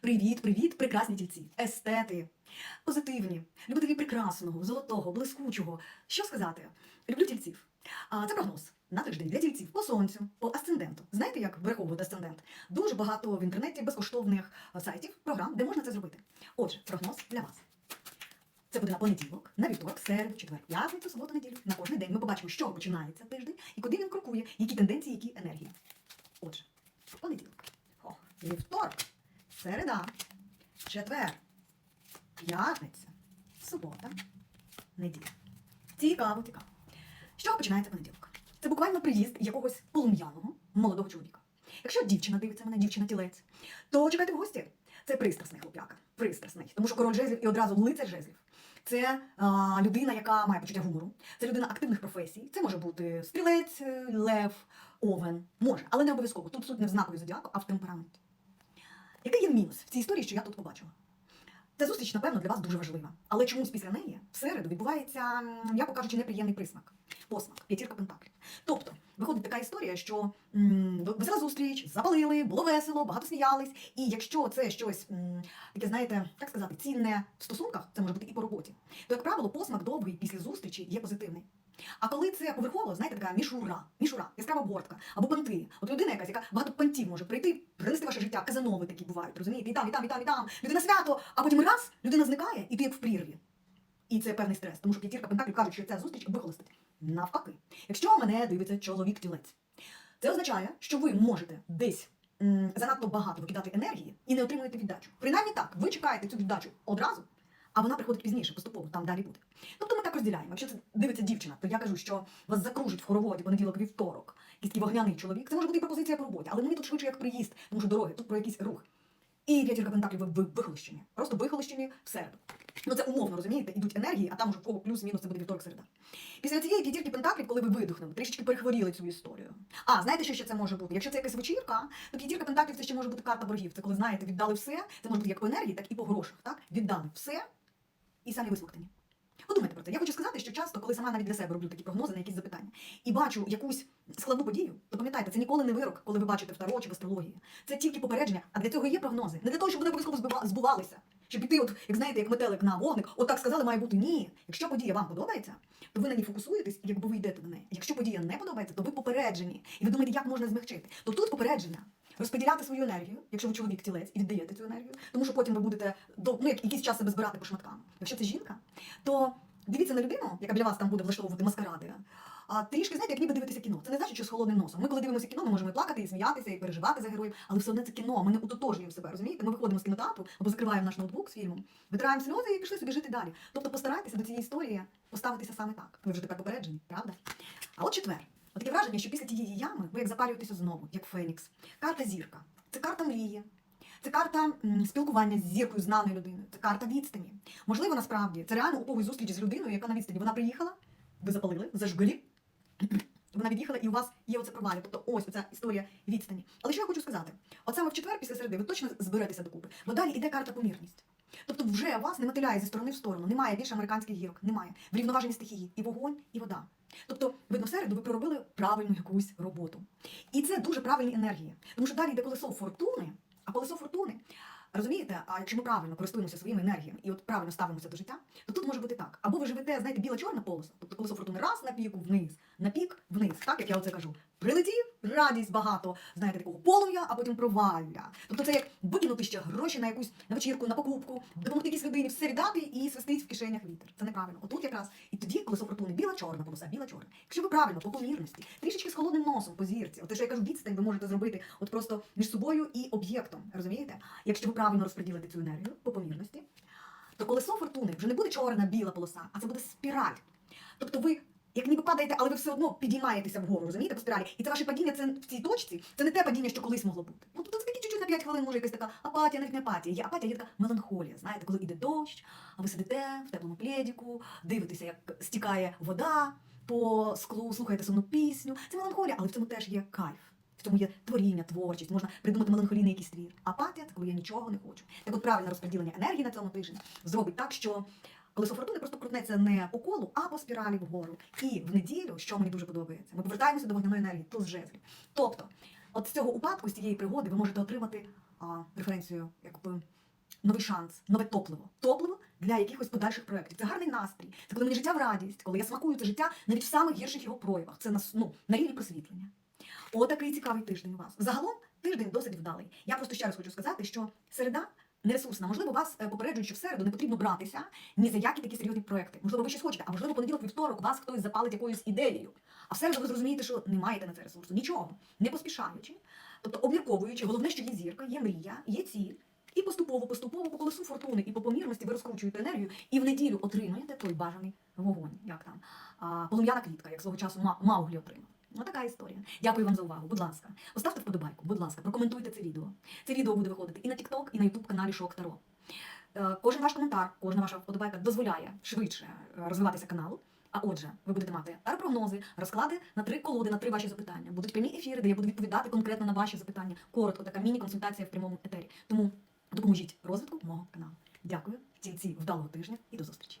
Привіт, привіт, прекрасні тільці, естети, позитивні, любителі прекрасного, золотого, блискучого. Що сказати? Люблю тільців. А це прогноз на тиждень для тільців по сонцю, по асценденту. Знаєте, як враховувати асцендент? Дуже багато в інтернеті безкоштовних сайтів, програм, де можна це зробити. Отже, прогноз для вас. Це буде на понеділок, на вівторок, середу, четвер, п'ятницю, суботу, неділю. На кожний день ми побачимо, що починається тиждень і куди він крокує, які тенденції, які енергії. Отже, понеділок, О, вівторок, середа, четвер, п'ятниця, субота, неділя. Цікаво, цікаво. З чого починається понеділок? Це буквально приїзд якогось полум'яного молодого чоловіка. Якщо дівчина дивиться мене, дівчина тілець, то чекайте в гості. Це пристрасний хлоп'яка. Пристрасний. Тому що король жезлів і одразу лицар жезлів. Це а, людина, яка має почуття гумору. Це людина активних професій. Це може бути стрілець, е, лев, овен. Може, але не обов'язково. Тут суть не в знакові зодіаку, а в темпераменті. Який є мінус в цій історії, що я тут побачила? Ця зустріч, напевно, для вас дуже важлива. Але чомусь після неї в середу відбувається, м'яко кажучи, неприємний присмак. Посмак, п'ятірка пентаклів. Тобто, виходить така історія, що весела зустріч, запалили, було весело, багато сміялись. І якщо це щось м, знаєте, як сказати, цінне в стосунках, це може бути і по роботі, то, як правило, посмак довгий після зустрічі є позитивний. А коли це поверхово, знаєте, така мішура, мішура, яскрава бортка або понти. От людина якась, яка багато понтів може прийти, принести ваше життя, казанови такі бувають, розумієте? І там, і там, і там, і там. Людина свято, а потім раз, людина зникає, і ти як в прірві. І це певний стрес, тому що п'ятірка пентаклів кажуть, що ця зустріч вихолостить. Навпаки, якщо мене дивиться чоловік-тілець, це означає, що ви можете десь занадто багато викидати енергії і не отримуєте віддачу. Принаймні так, ви чекаєте цю віддачу одразу, а вона приходить пізніше, поступово, там далі буде. Тобто ми так розділяємо. Якщо це дивиться дівчина, то я кажу, що вас закружить в хороводі понеділок, вівторок, якийсь вогняний чоловік. Це може бути і пропозиція по роботі, але мені тут швидше як приїзд, тому що дороги, тут про якийсь рух. І п'ятірка пентаклів ви- вихолощені. Просто вихолощені в середу. Ну це умовно, розумієте? Ідуть енергії, а там уже в кого плюс-мінус це буде вівторок середа. Після цієї п'ятірки пентаклів, коли ви видихнули, трішечки перехворіли цю історію. А, знаєте, що ще це може бути? Якщо це якась вечірка, то п'ятірка пентаклів це ще може бути карта боргів. Це коли знаєте, віддали все. Це може бути як по енергії, так і по грошах. Так? Віддали все і самі висмоктані. Подумайте про це. Я хочу сказати, що часто, коли сама навіть для себе роблю такі прогнози на якісь запитання і бачу якусь складну подію, то пам'ятайте, це ніколи не вирок, коли ви бачите в таро чи в астрології. Це тільки попередження, а для цього є прогнози. Не для того, щоб вони обов'язково збувалися. Щоб піти, от, як знаєте, як метелик на вогник, от так сказали, має бути ні. Якщо подія вам подобається, то ви на ній фокусуєтесь, якби ви йдете до неї. Якщо подія не подобається, то ви попереджені. І ви думаєте, як можна змягчити. То тут попередження. Розподіляти свою енергію, якщо ви чоловік тілець і віддаєте цю енергію, тому що потім ви будете до ну, як, якийсь час себе збирати по шматкам. Якщо це жінка, то дивіться на людину, яка для вас там буде влаштовувати маскаради. А трішки, знаєте, як ніби дивитися кіно. Це не значить, що з холодним носом. Ми, коли дивимося кіно, ми можемо і плакати, і сміятися, і переживати за героїв, але все одно це кіно. Ми не утотожнюємо себе, розумієте? Ми виходимо з кінотеатру або закриваємо наш ноутбук з фільмом, витираємо сльози і пішли собі жити далі. Тобто постарайтеся до цієї історії поставитися саме так. Ви вже тепер попереджені, правда? А от четвер. Таке враження, що після тієї ями ви як запалюєтеся знову, як Фенікс. Карта зірка. Це карта мрії. Це карта спілкування з зіркою знаною людиною. Це карта відстані. Можливо, насправді це реально у когось зустріч з людиною, яка на відстані. Вона приїхала, ви запалили, зажгли. Вона від'їхала, і у вас є оце провалі. Тобто ось оця історія відстані. Але що я хочу сказати? От саме в четвер після середи ви точно зберетеся докупи. Бо далі йде карта помірність. Тобто вже вас не мотиляє зі сторони в сторону, немає більше американських гірок, немає. Врівноважені стихії, і вогонь, і вода. Тобто, видно, в середу ви проробили правильну якусь роботу. І це дуже правильні енергії. Тому що далі йде колесо фортуни, а колесо фортуни. Розумієте, а якщо ми правильно користуємося своїми енергіями і от правильно ставимося до життя, то тут може бути так. Або ви живете, знаєте, біла-чорна полоса, тобто колесо фортуни раз на піку вниз, на пік вниз, так як я оце кажу. Прилетів, радість багато, знаєте, такого полум'я, а потім провалля. Тобто це як ще гроші на якусь на вечірку, на покупку, допомогти якійсь людині все віддати і свистить в кишенях вітер. Це неправильно. Отут якраз і тоді колесо фортуни біла-чорна полоса, біла-чорна. Якщо ви правильно, по помірності, трішечки з холодним носом по зірці, от те, що я кажу, відстань ви можете зробити от просто між собою і об'єктом. Розумієте? Якщо ви правильно розподілите цю енергію по помірності, то колесо фортуни вже не буде чорна біла полоса, а це буде спіраль. Тобто ви. Як ніби падаєте, але ви все одно підіймаєтеся вгору, розумієте, по спіралі. І це ваше падіння це в цій точці, це не те падіння, що колись могло бути. Ну, 5 хвилин, може якась така апатія, навіть не апатія. Є апатія, є така меланхолія. Знаєте, коли йде дощ, а ви сидите в теплому плєдіку, дивитеся, як стікає вода по склу, слухаєте сумну пісню. Це меланхолія, але в цьому теж є кайф. В цьому є творіння, творчість, можна придумати меланхолійний якийсь твір. Апатія це коли я нічого не хочу. Так от правильне розподілення енергії на цьому тижні зробить так, що колесо фортуни просто крутнеться не по колу, а по спіралі вгору. І в неділю, що мені дуже подобається, ми повертаємося до вогняної енергії, туз жезлів. Тобто, от з цього упадку, з цієї пригоди, ви можете отримати а, референцію, якби новий шанс, нове топливо. Топливо для якихось подальших проєктів. Це гарний настрій. Це коли мені життя в радість, коли я смакую це життя навіть в самих гірших його проявах. Це на, ну, на рівні просвітлення. Отакий цікавий тиждень у вас. Загалом тиждень досить вдалий. Я просто ще раз хочу сказати, що середа нересурсна. Можливо, вас е, попереджують, що в середу не потрібно братися ні за які такі серйозні проекти. Можливо, ви щось хочете, а можливо, понеділок, вівторок вас хтось запалить якоюсь ідеєю. А в середу ви зрозумієте, що не маєте на це ресурсу. Нічого, не поспішаючи, тобто обмірковуючи, головне, що є зірка, є мрія, є ціль. І поступово, поступово по колесу фортуни і по помірності ви розкручуєте енергію, і в неділю отримаєте той бажаний вогонь, як там полум'яна квітка, як свого часу Мауглі отримав. Ну, така історія. Дякую вам за увагу. Будь ласка, поставте вподобайку, будь ласка, прокоментуйте це відео. Це відео буде виходити і на TikTok, і на YouTube каналі Шок Таро. Е, Кожен ваш коментар, кожна ваша вподобайка дозволяє швидше е, розвиватися каналу. А отже, ви будете мати прогнози, розклади на три колоди, на три ваші запитання. Будуть прямі ефіри, де я буду відповідати конкретно на ваші запитання. Коротко, така міні-консультація в прямому етері. Тому допоможіть розвитку мого каналу. Дякую, тільці вдалого тижня і до зустрічі.